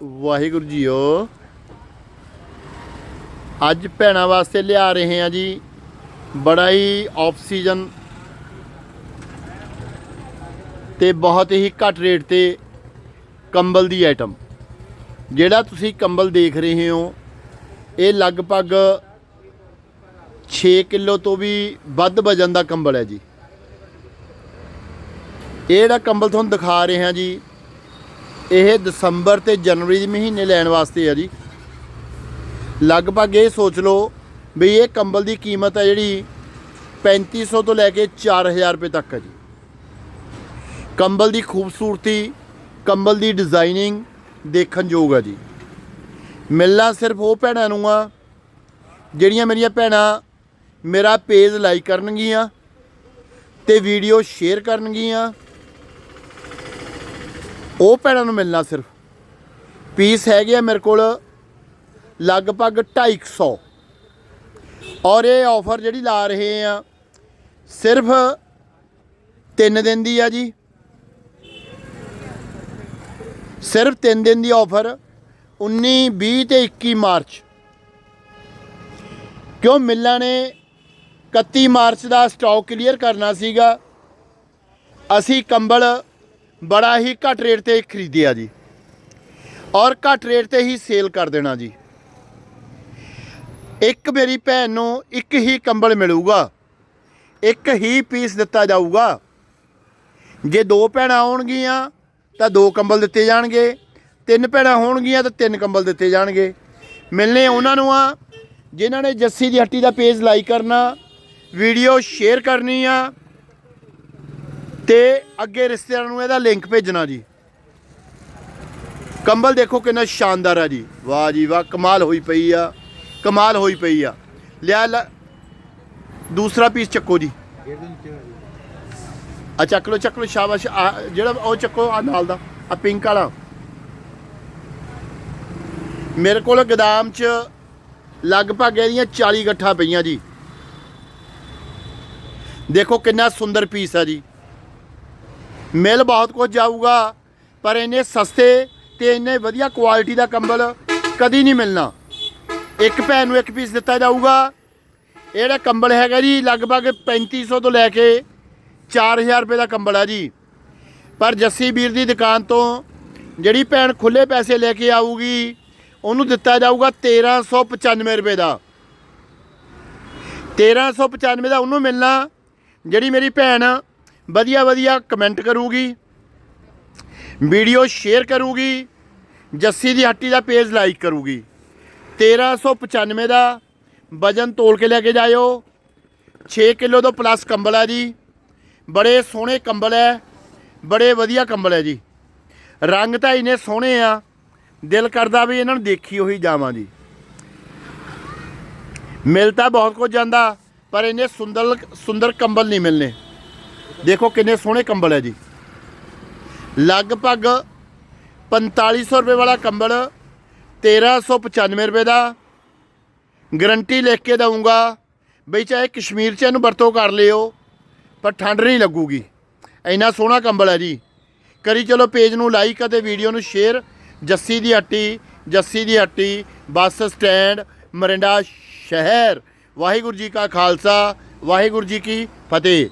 Waheguru JIO. ਅੱਜ ਭੈਣਾਂ ਵਾਸਤੇ ਲਿਆ ਰਹੇ ਹਾਂ ਜੀ, ਬੜਾ ਹੀ ਆਫ ਸੀਜ਼ਨ ਤੇ ਬਹੁਤ ਹੀ ਘੱਟ ਰੇਟ ਤੇ ਕੰਬਲ ਦੀ ਆਈਟਮ ਜਿਹੜਾ ਤੁਸੀਂ ਕੰਬਲ ਦੇਖ ਰਹੇ ਹੋ, ਇਹ ਲਗਭਗ 6 ਕਿਲੋ ਤੋਂ ਵੀ ਵੱਧ ਵਜਨ ਦਾ ਕੰਬਲ ਹੈ ਜੀ। ਇਹ ਜਿਹੜਾ ਕੰਬਲ ਤੁਹਾਨੂੰ ਦਿਖਾ ਰਹੇ ਹਾਂ ਜੀ ਇਹ ਦਸੰਬਰ ਤੇ ਜਨਵਰੀ ਦੇ ਮਹੀਨੇ ਲੈਣ ਵਾਸਤੇ ਆ ਜੀ। ਲਗਭਗ ਇਹ ਸੋਚ ਲਓ ਵੀ ਇਹ ਕੰਬਲ ਦੀ ਕੀਮਤ ਹੈ ਜਿਹੜੀ 3500 ਤੋਂ ਲੈ ਕੇ 4000 ਰੁਪਏ ਤੱਕ ਹੈ ਜੀ। ਕੰਬਲ ਦੀ ਖੂਬਸੂਰਤੀ, ਕੰਬਲ ਦੀ ਡਿਜ਼ਾਈਨਿੰਗ ਦੇਖਣ ਯੋਗ ਹੈ ਜੀ। ਮਿਲਣਾ ਸਿਰਫ ਉਹ ਭੈਣਾਂ ਨੂੰ ਆ, ਜਿਹੜੀਆਂ ਮੇਰੀਆਂ ਭੈਣਾਂ ਮੇਰਾ ਪੇਜ ਲਾਈਕ ਕਰਨਗੀਆਂ ਤੇ ਵੀਡੀਓ ਸ਼ੇਅਰ ਕਰਨਗੀਆਂ ਉਹ ਭੈਣਾਂ ਨੂੰ ਮਿਲਣਾ ਸਿਰਫ। ਪੀਸ ਹੈਗੇ ਆ ਮੇਰੇ ਕੋਲ ਲਗਭਗ 250 ਔਰ ਇਹ ਆਫਰ ਜਿਹੜੀ ਲਾ ਰਹੇ ਆ, ਸਿਰਫ 3 ਦਿਨ ਦੀ ਆ ਜੀ। ਸਿਰਫ 3 ਦਿਨ ਦੀ ਆਫਰ 19 20 ਤੇ 21 ਮਾਰਚ। ਕਿਉਂ ਮਿੱਲਾਂ ਨੇ? 31 ਮਾਰਚ ਦਾ ਸਟਾਕ ਕਲੀਅਰ ਕਰਨਾ ਸੀਗਾ। ਅਸੀਂ ਕੰਬਲ ਬੜਾ ਹੀ ਘੱਟ ਰੇਟ ਤੇ ਖਰੀਦਿਆ ਜੀ। ਔਰ ਘੱਟ ਰੇਟ ਤੇ ਹੀ ਸੇਲ ਕਰ ਦੇਣਾ ਜੀ। ਇੱਕ ਮੇਰੀ ਭੈਣ ਨੂੰ ਇੱਕ ਹੀ ਕੰਬਲ ਮਿਲੂਗਾ। ਇੱਕ ਹੀ ਪੀਸ ਦਿੱਤਾ ਜਾਊਗਾ। ਜੇ ਦੋ ਭੈਣਾਂ ਆਉਣਗੀਆਂ ਤਾਂ ਦੋ ਕੰਬਲ ਦਿੱਤੇ ਜਾਣਗੇ। ਤਿੰਨ ਭੈਣਾਂ ਹੋਣਗੀਆਂ, ਤਾਂ ਤਿੰਨ ਕੰਬਲ ਦਿੱਤੇ ਜਾਣਗੇ। ਮਿਲਨੇ ਉਹਨਾਂ ਨੂੰ ਆ, ਜਿਨ੍ਹਾਂ ਨੇ ਜੱਸੀ ਦੀ ਹੱਟੀ ਦਾ ਪੇਜ ਲਾਈਕ ਕਰਨਾ, ਵੀਡੀਓ ਸ਼ੇਅਰ ਕਰਨੀ ਆ ਤੇ ਅੱਗੇ ਰਿਸ਼ਤੇਦਾਰਾਂ ਨੂੰ ਇਹਦਾ ਲਿੰਕ ਭੇਜਣਾ ਜੀ। ਕੰਬਲ ਦੇਖੋ ਕਿੰਨਾ ਸ਼ਾਨਦਾਰ ਆ ਜੀ। ਵਾਹ ਜੀ ਵਾਹ, ਕਮਾਲ ਹੋਈ ਪਈ ਆ, ਕਮਾਲ ਹੋਈ ਪਈ ਆ। ਲਿਆ ਲੈ ਦੂਸਰਾ ਪੀਸ ਚੱਕੋ ਜੀ। ਆ ਚੱਕ ਲਓ ਚੱਕ ਲਓ, ਸ਼ਾਬਾਸ਼। ਆ ਜਿਹੜਾ ਉਹ ਚੱਕੋ, ਆ ਨਾਲ ਦਾ, ਆ ਪਿੰਕ ਵਾਲਾ। ਮੇਰੇ ਕੋਲ ਗਦਾਮ 'ਚ ਲਗਭਗ ਇਹਦੀਆਂ 40 ਗੱਠਾਂ ਪਈਆਂ ਜੀ। ਦੇਖੋ ਕਿੰਨਾ ਸੁੰਦਰ ਪੀਸ ਆ ਜੀ। ਮਿਲ ਬਹੁਤ ਕੁਝ ਜਾਊਗਾ, ਪਰ ਇੰਨੇ ਸਸਤੇ ਤੇ ਇੰਨੇ ਵਧੀਆ ਕੁਆਲਿਟੀ ਦਾ ਕੰਬਲ ਕਦੀ ਨਹੀਂ ਮਿਲਣਾ। ਇੱਕ ਭੈਣ ਨੂੰ ਇੱਕ ਪੀਸ ਦਿੱਤਾ ਜਾਊਗਾ। ਇਹ ਕੰਬਲ ਹੈਗਾ ਜੀ ਲਗਭਗ 3500 ਤੋਂ ਲੈ ਕੇ 4000 ਰੁਪਏ ਦਾ ਕੰਬਲ ਆ ਜੀ। ਪਰ ਜੱਸੀ ਵੀਰ ਦੀ ਦੁਕਾਨ ਤੋਂ ਜਿਹੜੀ ਭੈਣ ਖੁੱਲੇ ਪੈਸੇ ਲੈ ਕੇ ਆਊਗੀ, ਉਹਨੂੰ ਦਿੱਤਾ ਜਾਊਗਾ 1395 ਰੁਪਏ ਦਾ। 1395 ਦਾ ਉਹਨੂੰ ਮਿਲਣਾ, ਜਿਹੜੀ ਮੇਰੀ ਭੈਣ ਵਧੀਆ ਵਧੀਆ ਕਮੈਂਟ ਕਰੂਗੀ ਵੀਡੀਓ ਸ਼ੇਅਰ ਕਰੂਗੀ, ਜੱਸੀ ਦੀ ਹੱਟੀ ਦਾ ਪੇਜ ਲਾਈਕ ਕਰੂਗੀ। 1395 ਦਾ ਵਜਨ ਤੋਲ ਕੇ ਲੈ ਕੇ ਜਾਇਓ। 6 ਕਿਲੋ ਤੋਂ ਪਲੱਸ ਕੰਬਲ ਹੈ ਜੀ। ਬੜੇ ਸੋਹਣੇ ਕੰਬਲ ਹੈ, ਬੜੇ ਵਧੀਆ ਕੰਬਲ ਹੈ ਜੀ। ਰੰਗ ਤਾਂ ਇੰਨੇ ਸੋਹਣੇ ਆ, ਦਿਲ ਕਰਦਾ ਵੀ ਇਹਨਾਂ ਨੂੰ ਦੇਖੀ ਉਹੀ ਜਾਵਾਂ ਜੀ। ਮਿਲ ਤਾਂ ਬਹੁਤ ਕੁਝ ਜਾਂਦਾ, ਪਰ ਇੰਨੇ ਸੁੰਦਰ ਸੁੰਦਰ ਕੰਬਲ ਨਹੀਂ ਮਿਲਨੇ ਦੇਖੋ ਕਿੰਨੇ ਸੋਹਣੇ ਕੰਬਲ ਹੈ ਜੀ। ਲਗਭਗ 4500 ਰੁਪਏ ਵਾਲਾ ਕੰਬਲ 1395 ਰੁਪਏ ਦਾ। ਗਰੰਟੀ ਲਿਖ ਕੇ ਦਊਂਗਾ ਬਈ ਚਾਹੇ ਕਸ਼ਮੀਰ 'ਚ ਇਹਨੂੰ ਵਰਤੋਂ ਕਰ ਲਿਓ, ਪਰ ਠੰਡ ਨਹੀਂ ਲੱਗੂਗੀ। ਇੰਨਾ ਸੋਹਣਾ ਕੰਬਲ ਹੈ ਜੀ। ਕਰੀ ਚਲੋ ਪੇਜ ਨੂੰ ਲਾਈਕ ਅਤੇ ਵੀਡੀਓ ਨੂੰ ਸ਼ੇਅਰ ਜੱਸੀ ਦੀ ਹੱਟੀ, ਜੱਸੀ ਦੀ ਹੱਟੀ, ਬੱਸ ਸਟੈਂਡ, ਮਰਿੰਡਾ ਸ਼ਹਿਰ। ਵਾਹਿਗੁਰੂ ਜੀ ਕਾ ਖਾਲਸਾ, ਵਾਹਿਗੁਰੂ ਜੀ ਕੀ ਫਤਿਹ।